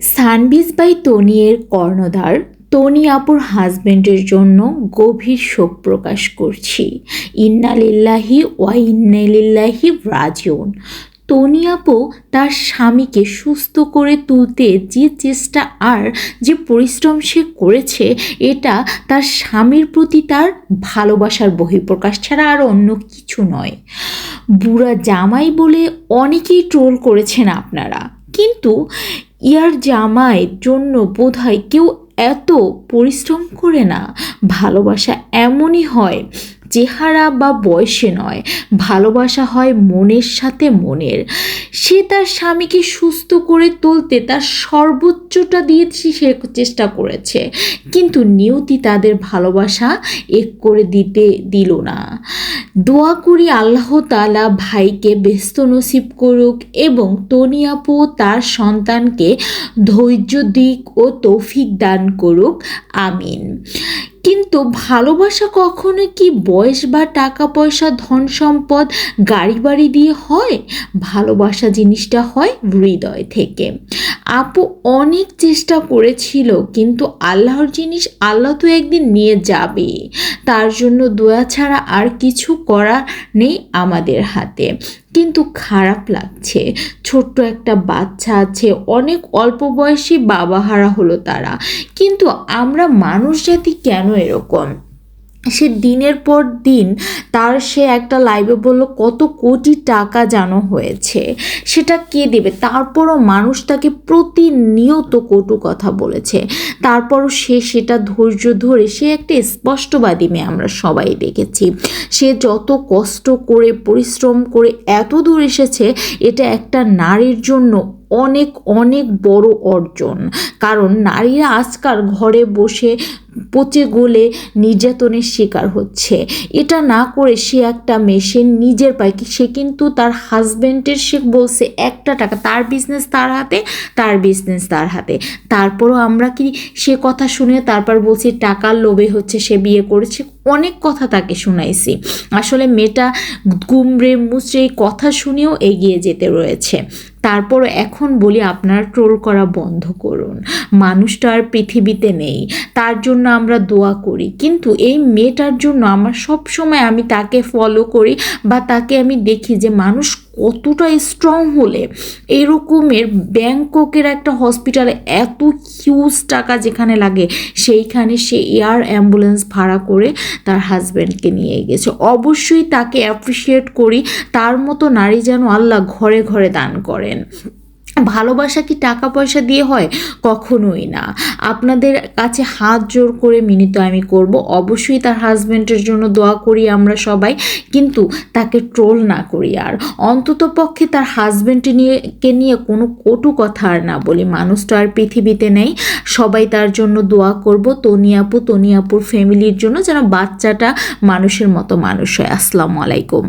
সানবিজ by তনিয়ের কর্ণধার, তনি আপুর হাজবেন্ডের জন্য গভীর শোক প্রকাশ করছি। ইন্নালিল্লাহি ওয়া ইন্নালিল্লাহি রাজিউন। তনি আপু তার স্বামীকে সুস্থ করে তুলতে যে চেষ্টা আর যে পরিশ্রম সে করেছে, এটা তার স্বামীর প্রতি তার ভালোবাসার বহিঃপ্রকাশ ছাড়া আর অন্য কিছু নয়। বুড়া জামাই বলে অনেকেই ট্রোল করেছেন আপনারা। কিন্তু ইয়ার জামাইয়ের জন্য বোধহয় কেউ এত পরিশ্রম করে না। ভালোবাসা এমনই হয়, চেহারা বা বয়সে নয়। ভালোবাসা হয় মনের সাথে মনের। সে তার স্বামীকে সুস্থ করে তুলতে তার সর্বোচ্চটা দিয়েছি সে চেষ্টা করেছে। কিন্তু নিয়তি তাদের ভালোবাসা এক করে দিতে দিল না। দোয়া করি আল্লাহ তালা ভাইকে ব্যস্ত নসিব করুক এবং তনিয়াপু তার সন্তানকে ধৈর্য, দিক ও তৌফিক দান করুক। আমিন। কিন্তু ভালোবাসা কখনো কি বয়স বা টাকা পয়সা ধন সম্পদ গাড়ি বাড়ি দিয়ে হয়? ভালোবাসা জিনিসটা হয় হৃদয় থেকে। আপু অনেক চেষ্টা করেছিল, কিন্তু আল্লাহর জিনিস আল্লাহ তো একদিন নিয়ে যাবে তার জন্য দোয়া ছাড়া আর কিছু করা নেই আমাদের হাতে। কিন্তু খারাপ লাগছে। ছোট্ট একটা বাচ্চা আছে, অনেক অল্প বয়সী বাবা হারা হলো তারা। কিন্তু আমরা মানুষ জাতি কেন এরকম? সে দিনের পর দিন তার সে একটা লাইভে বলল, কত কোটি টাকা যেন হয়েছে। সেটা কে দেবে? তারপরও মানুষ তাকে প্রতিনিয়ত কটু কথা বলেছে। তারপরও সে সেটা ধৈর্য ধরে, সে একটা স্পষ্টবাদী মেয়ে আমরা সবাই দেখেছি। সে যত কষ্ট করে, পরিশ্রম করে এত দূর এসেছে, এটা একটা নারীর জন্য অনেক অনেক বড় অর্জন। কারণ নারীরা আজকাল ঘরে বসে পচে গলে নির্যাতনের শিকার হচ্ছে। এটা না করে সে একটা মেশিন নিজের পায় সে কিন্তু তার হাজব্যান্ডের সে বলছে একটা টাকা, তার বিজনেস তার হাতে, তার বিজনেস তার হাতে। তারপরও আমরা কি সে কথা শুনে তারপর বলছি, টাকার লোভে হচ্ছে সে বিয়ে করেছে। অনেক কথা তাকে শোনাইছি। আসলে মেয়েটা গুমড়ে মুচড়ে কথা শুনেও এগিয়ে যেতে রয়েছে। তারপর এখন বলি, আপনারা ট্রোল করা বন্ধ করুন। মানুষটা আর পৃথিবীতে নেই। তার জন্য আমরা দোয়া করি। কিন্তু এই মেয়েটার জন্য আমার সব সময় আমি তাকে ফলো করি বা তাকে আমি দেখি যে মানুষ কতটা স্ট্রং হলে। এরকমের ব্যাংককের একটা হসপিটালে এত হিউজ টাকা যেখানে লাগে, সেইখানে সে এয়ার অ্যাম্বুলেন্স ভাড়া করে তার হাজব্যান্ডকে নিয়ে গেছে। অবশ্যই তাকে অ্যাপ্রিসিয়েট করি, তার মতো নারী যেন আল্লাহ ঘরে ঘরে দান করেন। ভালোবাসা কি টাকা পয়সা দিয়ে হয়? কখনোই না। আপনাদের কাছে হাত জোর করে মিনিত আমি করব। অবশ্যই তার হাজব্যান্ডের জন্য দোয়া করি আমরা সবাই, কিন্তু তাকে ট্রোল না করি আর। অন্তত পক্ষে তার হাজব্যান্ডে নিয়ে, কে নিয়ে কোনো কটু কথা আর না বলি। মানুষ তো আর পৃথিবীতে নেই। সবাই তার জন্য দোয়া করব। তনিয়াপু তনিয়াপুর ফ্যামিলির জন্য যেন বাচ্চাটা মানুষের মতো মানুষ হয়। আসসালামু আলাইকুম।